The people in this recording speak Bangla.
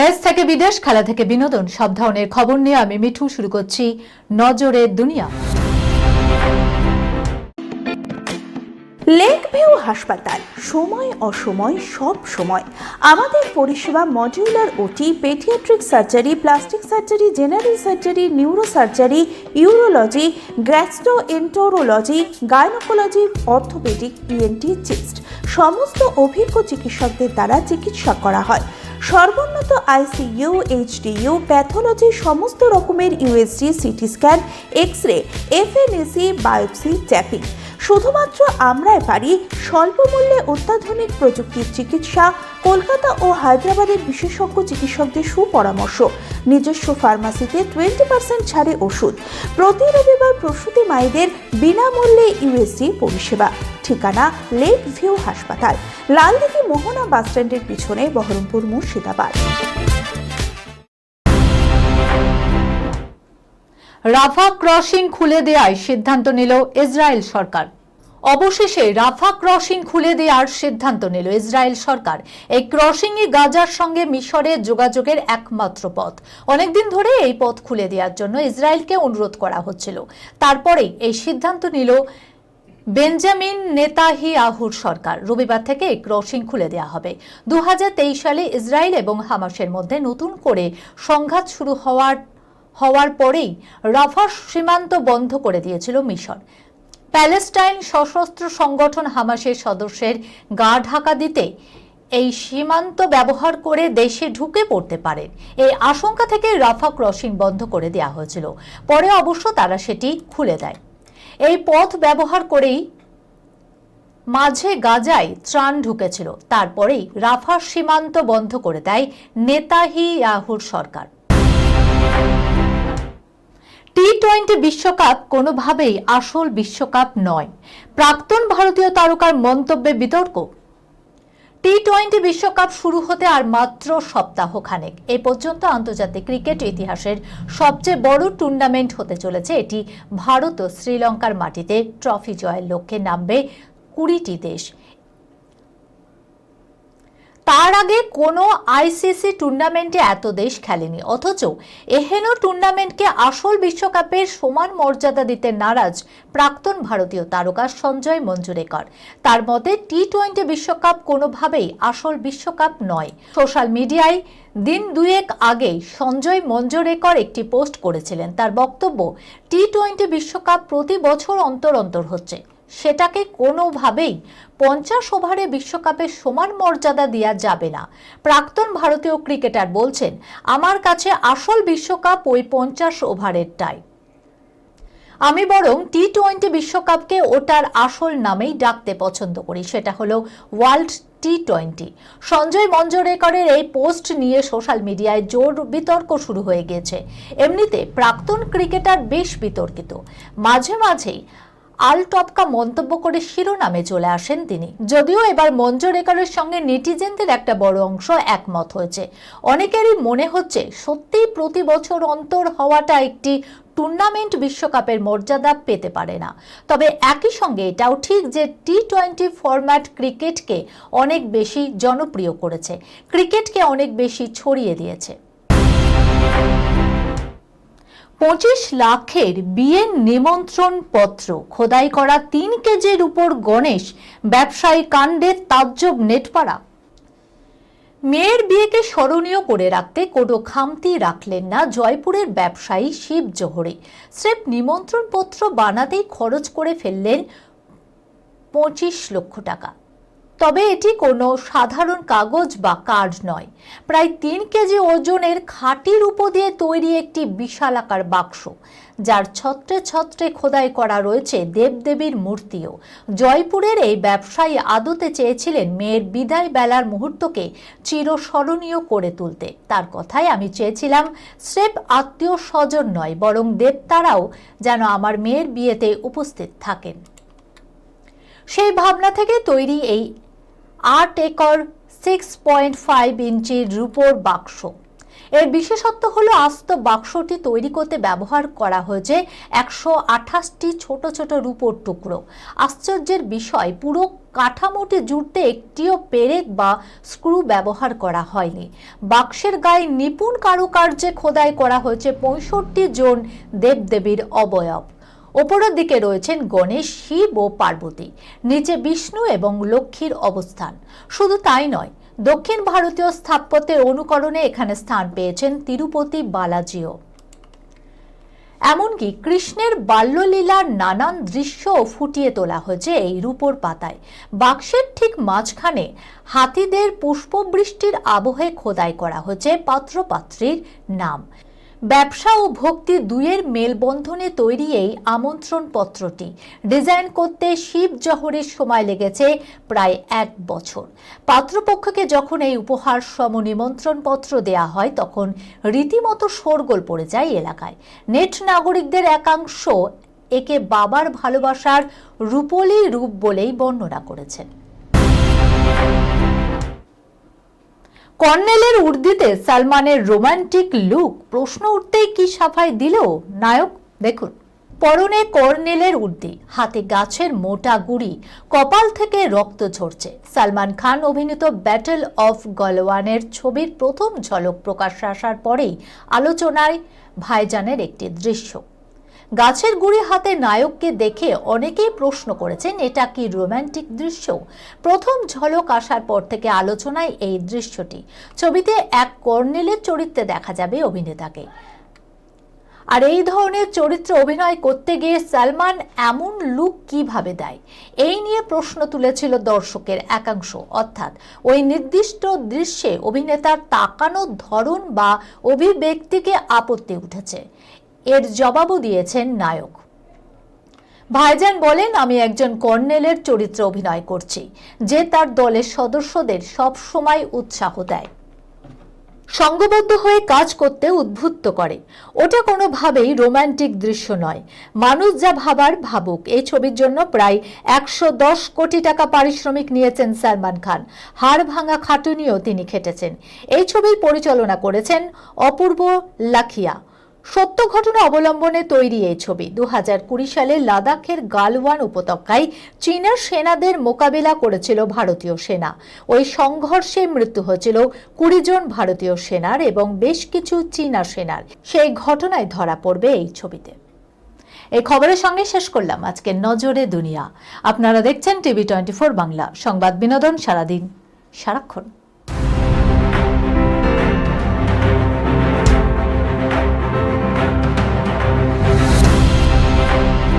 দেশ থেকে বিদেশ, খেলা থেকে বিনোদন, সব ধরনের খবর নিয়ে আমি মিঠু শুরু করছি নজরের দুনিয়া। লেক ভিউ হাসপাতাল, সময় অসময়, সব সময়। আমাদের পরিষেবা modular OT, paediatric surgery, plastic surgery, general surgery neuro surgery urology gastroenterology gynaecology, orthopaedic, ENT, chest. সমস্ত অভিজ্ঞ চিকিৎসকদের দ্বারা চিকিৎসা করা হয়। সর্বোন্নত আইসিইউ এইচডিইউ প্যাথোলজি সমস্ত রকমের USG CT scan X ray FNAC biopsy tapping শুধুমাত্র আমরাই পারি স্বল্প মূল্যে অত্যাধুনিক প্রযুক্তির চিকিৎসা, কলকাতা ও হায়দ্রাবাদের বিশেষজ্ঞ চিকিৎসকদের সুপরামর্শ, নিজস্ব ফার্মাসিতে টোয়েন্টি পার্সেন্ট ছাড়ে ওষুধ, প্রতি রবিবার প্রসূতি মায়েদের বিনামূল্যে ইউএসজি পরিষেবা, ঠিকানা লেক ভিউ হাসপাতাল, লালদিঘি মোহনা বাসস্ট্যান্ডের পিছনে বহরমপুর মুর্শিদাবাদ। রাফা ক্রসিং খুলে দেওয়ার সিদ্ধান্ত নিল ইসরায়েল সরকার। অবশেষে রাফা ক্রসিং খুলে দেওয়ার সিদ্ধান্ত নিল ইসরায়েল সরকার। এই ক্রসিংই গাজার সঙ্গে মিশরের যোগাযোগের একমাত্র পথ। অনেকদিন ধরে এই পথ খুলে দেওয়ার জন্য ইসরায়েলকে অনুরোধ করা হচ্ছিল। তারপরেই এই সিদ্ধান্ত নিল বেঞ্জামিন নেতাহি আহুর সরকার। রবিবার থেকে ক্রসিং খুলে দেওয়া হবে। দু হাজার তেইশ সালে ইসরায়েল এবং হামাসের মধ্যে নতুন করে সংঘাত শুরু হওয়ার হওয়ার পরেই রাফা সীমান্ত বন্ধ করে দিয়েছিল মিশর। প্যালেস্টাইন সশস্ত্র সংগঠন হামাসের সদস্যের গা ঢাকা দিতে এই সীমান্ত ব্যবহার করে দেশে ঢুকে পড়তে পারেন। এই আশঙ্কা থেকে রাফা ক্রসিং বন্ধ করে দেওয়া হয়েছিল। পরে অবশ্য তারা সেটি খুলে দেয়। এই পথ ব্যবহার করেই মাঝে গাজায় ত্রাণ ঢুকেছিল। তারপরেই রাফার সীমান্ত বন্ধ করে দেয় নেতাহি ইয়াহুর সরকার। টি টোয়েন্টি বিশ্বকাপ কোনোভাবেই আসল বিশ্বকাপ নয়। প্রাক্তন ভারতীয় তারকার মন্তব্যে বিতর্ক। টি টোয়েন্টি বিশ্বকাপ শুরু হতে আর মাত্র সপ্তাহ খানেক এ পর্যন্ত আন্তর্জাতিক ক্রিকেট ইতিহাসের সবচেয়ে বড় টুর্নামেন্ট হতে চলেছে এটি ভারত ও শ্রীলঙ্কার মাটিতে। ট্রফি জয়ের লক্ষ্যে নামবে কুড়িটি দেশ। তার আগে কোনো আইসিসি টুর্নামেন্টে এত দেশ খেলেনি, অথচ এহেন টুর্নামেন্টকে আসল বিশ্বকাপের সমান মর্যাদা দিতে নারাজ প্রাক্তন ভারতীয় তারকা সঞ্জয় মঞ্জুরেকর। তার মতে টি টোয়েন্টি বিশ্বকাপ কোনোভাবেই আসল বিশ্বকাপ নয়। সোশ্যাল মিডিয়ায় দিন দুয়েক আগেই সঞ্জয় মঞ্জুরেকর একটি পোস্ট করেছিলেন। তার বক্তব্য টি টোয়েন্টি বিশ্বকাপ প্রতি বছর অন্তর অন্তর হচ্ছে। সেটাকে কোনোভাবেই পঞ্চাশ ওভারে বিশ্বকাপের সমান মর্যাদা দেওয়া যাবে না। প্রাক্তন ভারতীয় ক্রিকেটার বলছেন, আমার কাছে আসল বিশ্বকাপ ওই পঞ্চাশ ওভারেরটাই আমি বরং টি টোয়েন্টি বিশ্বকাপকে ওটার আসল নামেই ডাকতে পছন্দ করি। সেটা হলো ওয়ার্ল্ড টি টোয়েন্টি সঞ্জয় মঞ্জরেকরের এই পোস্ট নিয়ে সোশ্যাল মিডিয়ায় জোর বিতর্ক শুরু হয়ে গিয়েছে এমনিতে প্রাক্তন ক্রিকেটার বেশ বিতর্কিত। মাঝে মাঝেই আলটপকা মন্তব্য করে শিরোনামে চলে আসেন তিনি। যদিও এবার মঞ্জু রেকর্ডের সঙ্গে নেটিজেনদের একটা বড় অংশ একমত হয়েছে। অনেকেরই মনে হচ্ছে সত্যিই প্রতি বছর অন্তর হওয়াটা একটি টুর্নামেন্ট বিশ্বকাপের মর্যাদা পেতে পারে না। তবে একই সঙ্গে এটাও ঠিক যে টি টোয়েন্টি ফরম্যাট ক্রিকেটকে অনেক বেশি জনপ্রিয় করেছে। ক্রিকেটকে অনেক বেশি ছড়িয়ে দিয়েছে। পঁচিশ লাখের বিয়ের নিমন্ত্রণ পত্র খোদাই করা তিন কেজির উপর গণেশ ব্যবসায়ী কাণ্ডে তাজ্জব নেটপাড়া। মেয়ের বিয়েকে স্মরণীয় করে রাখতে কোনো খামতি রাখলেন না জয়পুরের ব্যবসায়ী শিব জোহরে। স্রেফ নিমন্ত্রণ পত্র বানাতেই খরচ করে ফেললেন পঁচিশ লক্ষ টাকা। তবে এটি কোনো সাধারণ কাগজ বা কার্ড নয়। প্রায় তিন কেজি ওজনের খাঁটির উপর দিয়ে তৈরি একটি বিশালাকার বাক্স, যার ছত্রে ছত্রে খোদাই করা রয়েছে দেবদেবীর মূর্তিও। জয়পুরের এই ব্যবসায়ী আদতে চেয়েছিলেন মেয়ের বিদায় বেলার মুহূর্তকে চিরস্মরণীয় করে তুলতে। তার কথায় আমি চেয়েছিলাম, স্রেফ আত্মীয় স্বজন নয়, বরং দেবতারাও যেন আমার মেয়ের বিয়েতে উপস্থিত থাকেন। সেই ভাবনা থেকে তৈরি এই আট একর সিক্স পয়েন্ট ফাইভ ইঞ্চির রূপোর বাক্স। এর বিশেষত্ব হলো আস্ত বাক্সটি তৈরি করতে ব্যবহার করা হয়েছে একশো আঠাশটি ছোট ছোট রূপোর টুকরো। আশ্চর্যের বিষয়, পুরো কাঠামোটি জুড়তে একটিও পেরেক বা স্ক্রু ব্যবহার করা হয়নি। বাক্সের গায়ে নিপুণ কারুকার্যে খোদাই করা হয়েছে পঁয়ষট্টি জন দেবদেবীর অবয়ব। ওপরের দিকে রয়েছেন গণেশ, শিব ও পার্বতী। নিচে বিষ্ণু এবং লক্ষ্মীর অবস্থান। শুধু তাই নয়, দক্ষিণ ভারতীয় স্থাপত্যের অনুকরণে এখানে স্থান পেয়েছেন তিরুপতি বালাজিও। এমনকি কৃষ্ণের বাল্যলীলার নানান দৃশ্য ফুটিয়ে তোলা হয়েছে এই রূপোর পাতায়। বাক্সের ঠিক মাঝখানে হাতিদের পুষ্পবৃষ্টির আবহে খোদাই করা হয়েছে পাত্রপাত্রীর নাম। ব্যবসা ও ভক্তি দুয়ের মেলবন্ধনে তৈরি এই আমন্ত্রণ পত্রটি ডিজাইন করতে শিব জহরের সময় লেগেছে প্রায় এক বছর। পাত্রপক্ষকে যখন এই উপহার সম নিমন্ত্রণ পত্র দেয়া হয়, তখন রীতিমতো শোরগোল পড়ে যায় এলাকায়। নেট নাগরিকদের একাংশ একে বাবার ভালোবাসার রূপলি রূপ বলেই বর্ণনা করেছেন। কর্নেলের উর্দিতে সালমানের রোমান্টিক লুক প্রশ্ন উঠতেই কি সাফাই দিল? নায়ক, দেখুন। পরনে কর্নেলের উর্দি, হাতে গাছের মোটা গুড়ি, কপাল থেকে রক্ত ঝরছে। সালমান খান অভিনীত ব্যাটল অফ গলওয়ানের ছবির প্রথম ঝলক প্রকাশ আসার পরেই আলোচনায় ভাইজানের একটি দৃশ্য। গাছের গুড়ি হাতে নায়ককে দেখে অনেকেই প্রশ্ন করেছেন, এটা কি রোমান্টিক দৃশ্য? প্রথম ঝলক আসার পর থেকে আলোচনায় এই দৃশ্যটি। ছবিতে এক কর্নেলের চরিত্রে দেখা যাবে অভিনেতাকে। আর এই ধরনের চরিত্রে অভিনয় করতে গিয়ে সালমান এমন লুক কীভাবে দেয়? এই নিয়ে প্রশ্ন তুলেছিল দর্শকের একাংশ। অর্থাৎ ওই নির্দিষ্ট দৃশ্যে অভিনেতার তাকানোর ধরন বা অভিব্যক্তিকে আপত্তি উঠেছে। এর জবাবও দিয়েছেন নায়ক। ভাইজান বলেন, আমি একজন কর্নেলের চরিত্রে অভিনয় করছি, যে তার দলের সদস্যদের সব সময় উৎসাহ দেয়। সঙ্গবদ্ধ হয়ে কাজ করতে উদ্বুদ্ধ করে। ওটা কোনোভাবেই রোমান্টিক দৃশ্য নয়। মানুষ যা ভাবার, ভাবুক। এই ছবির জন্য প্রায় একশো দশ কোটি টাকা পারিশ্রমিক নিয়েছেন সালমান খান। হাড় ভাঙা খাটুনিও তিনি খেটেছেন। এই ছবির পরিচালনা করেছেন অপূর্ব লাখিয়া। সত্য ঘটনা অবলম্বনে তৈরি এই ছবি। দু সালে লাদাখের গালওয়ান উপত্যকায় চীনের সেনাদের মোকাবেলা করেছিল ভারতীয় সেনা। ওই সংঘর্ষে মৃত্যু হয়েছিল কুড়ি জন ভারতীয় সেনার এবং বেশ কিছু চীনা সেনার। সেই ঘটনায় ধরা পড়বে এই ছবিতে। এই খবরের সঙ্গে শেষ করলাম আজকে নজরে দুনিয়া। আপনারা দেখছেন টিভি টোয়েন্টি বাংলা। সংবাদ বিনোদন সারাদিন। সারাক্ষণ।